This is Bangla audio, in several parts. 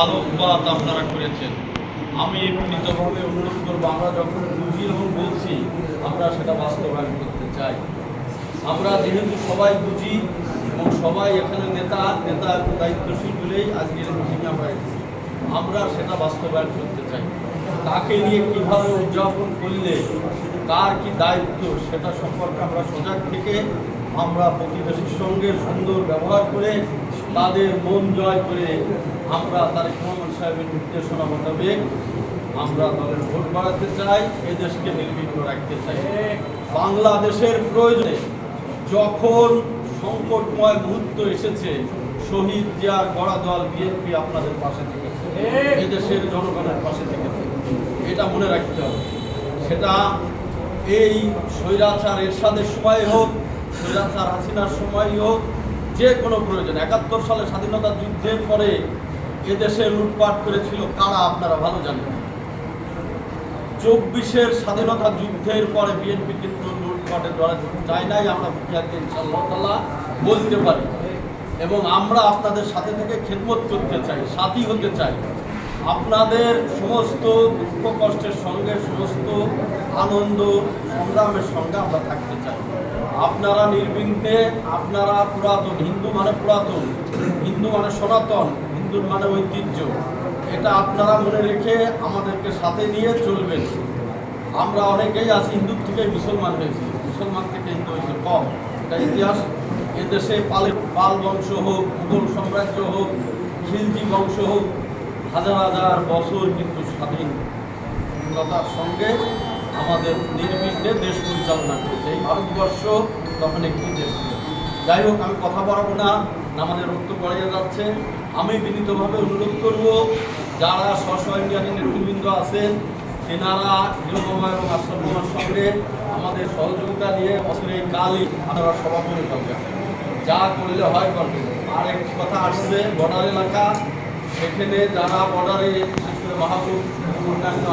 আলোকপাত আপনারা করেছেন। আমি বিনীতভাবে অনুরোধ করব, আমরা যখন বুঝি এবং বলছি, আমরা সেটা বাস্তবায়ন করতে চাই। আমরা যেহেতু সবাই বুঝি এবং সবাই এখানে নেতা নেতা দায়িত্বশীল বলেই আজকের মিটিংয়ে আমরা আমরা সেটা বাস্তবায়ন করতে চাই। তাকে নিয়ে কীভাবে উদযাপন করলে, কার কি দায়িত্ব, সেটা সম্পর্কে আমরা সজাগ থেকে আমরা প্রতিবেশীর সঙ্গে সুন্দর ব্যবহার করে তাদের মন জয় করে আমরা তারেক মোহাম্মদ সাহেবের নির্দেশনা মোতাবেক আমরা দলের ভোট বাড়াতে চাই এদেশকে নির্বিঘ্ন রাখতে চাই। বাংলাদেশের প্রয়োজনে যখন সংকটময় মুহূর্ত এসেছে, শহীদ জিয়ার গড়া দল বিএনপি আপনাদের পাশে থেকেছে এদেশের জনগণের পাশে থেকেছে। এটা মনে রাখতে হবে। সেটা এই স্বৈরাচার এরশাদের সময় হোক, স্বৈরাচার হাসিনার সময় হোক যে কোনো প্রয়োজন। একাত্তর সালে স্বাধীনতা যুদ্ধের পরে এদেশে লুটপাট করেছিল কারা আপনারা ভালো জানেন? চব্বিশের স্বাধীনতা যুদ্ধের পরে বিএনপি কিন্তু লুটপাটের দ্বারা চাই নাই, আমরা মুখিয়াকে ইনশাল্লাহ বলতে পারি। এবং আমরা আপনাদের সাথে থেকে খেদমত করতে চাই, সাথী হতে চাই। আপনাদের সমস্ত দুঃখ কষ্টের সঙ্গে সমস্ত আনন্দ সংগ্রামের সঙ্গে আমরা থাকতে চাই। আপনারা নির্বিঘ্নে, আপনারা পুরাতন, হিন্দু মানে পুরাতন, হিন্দু মানে সনাতন, হিন্দুর মানে ঐতিহ্য। এটা আপনারা মনে রেখে আমাদেরকে সাথে নিয়ে চলবেন। আমরা অনেকেই আছি হিন্দু থেকে মুসলমান হয়েছি। মুসলমান থেকে হিন্দু হয়েছে কম। এটা ইতিহাস। এদেশে পালে, পাল বংশ হোক, মুঘল সাম্রাজ্য হোক, খিলজি বংশ হোক হাজার হাজার বছর কিন্তু স্বাধীনতার সঙ্গে আমাদের নির্বিঘ্নে দেশ পরিচালনা করেছে। এই ভারতবর্ষ তখন একটি দেশ ছিল। যাই হোক, আমি কথা বাড়াবো না আমাদের রক্ত গড়িয়ে যাচ্ছে। আমি বিনীতভাবে অনুরোধ করব, যারা স্ব ইন্ডিয়ানের নেতৃবৃন্দ আছেন, তেনারা হিরোমামা এবং আশ্রমার সঙ্গে আমাদের সহযোগিতা নিয়ে বছর এই কালই আপনারা সভাপতি যা করলে হয় করবেন আর একটি কথা আসছে, বর্ডার এলাকা সেখানে যারা বর্ডারে বিশেষ করে মাহবুব অন্যান্য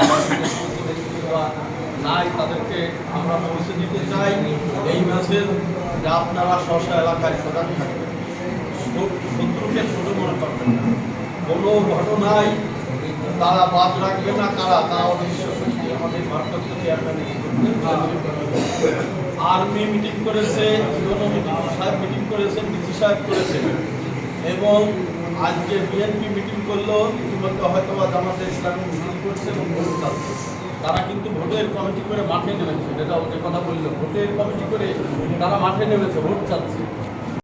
নাই, তাদেরকে আমরা পৌঁছে দিতে চাই। এই মেসেজ যে আপনারা স্ব এলাকায় সজাগ থাকবেন। শত্রুকে ছোট মনে করবেন কোনো ঘটনায় তারা বাদ রাখবে না, কারা তারা অদৃশ্য শক্তি আমাদের ভারপ্রাপ্ত চেয়ারম্যান আর্মি মিটিং করেছে ইউনো মিটিং, সাহেব মিটিং করেছেন, ডিসি সাহেব করেছেন। এবং আজকে বিএনপি মিটিং করল, ইতিমধ্যে হয়তো বা জামাতে ইসলামী মিটিং করছে এবং ভোট চাচ্ছে তারা কিন্তু ভোটের কমিটি করে মাঠে নেমেছে, যেটা ওদের কথা বলল ভোটের কমিটি করে তারা মাঠে নেমেছে, ভোট চাচ্ছে।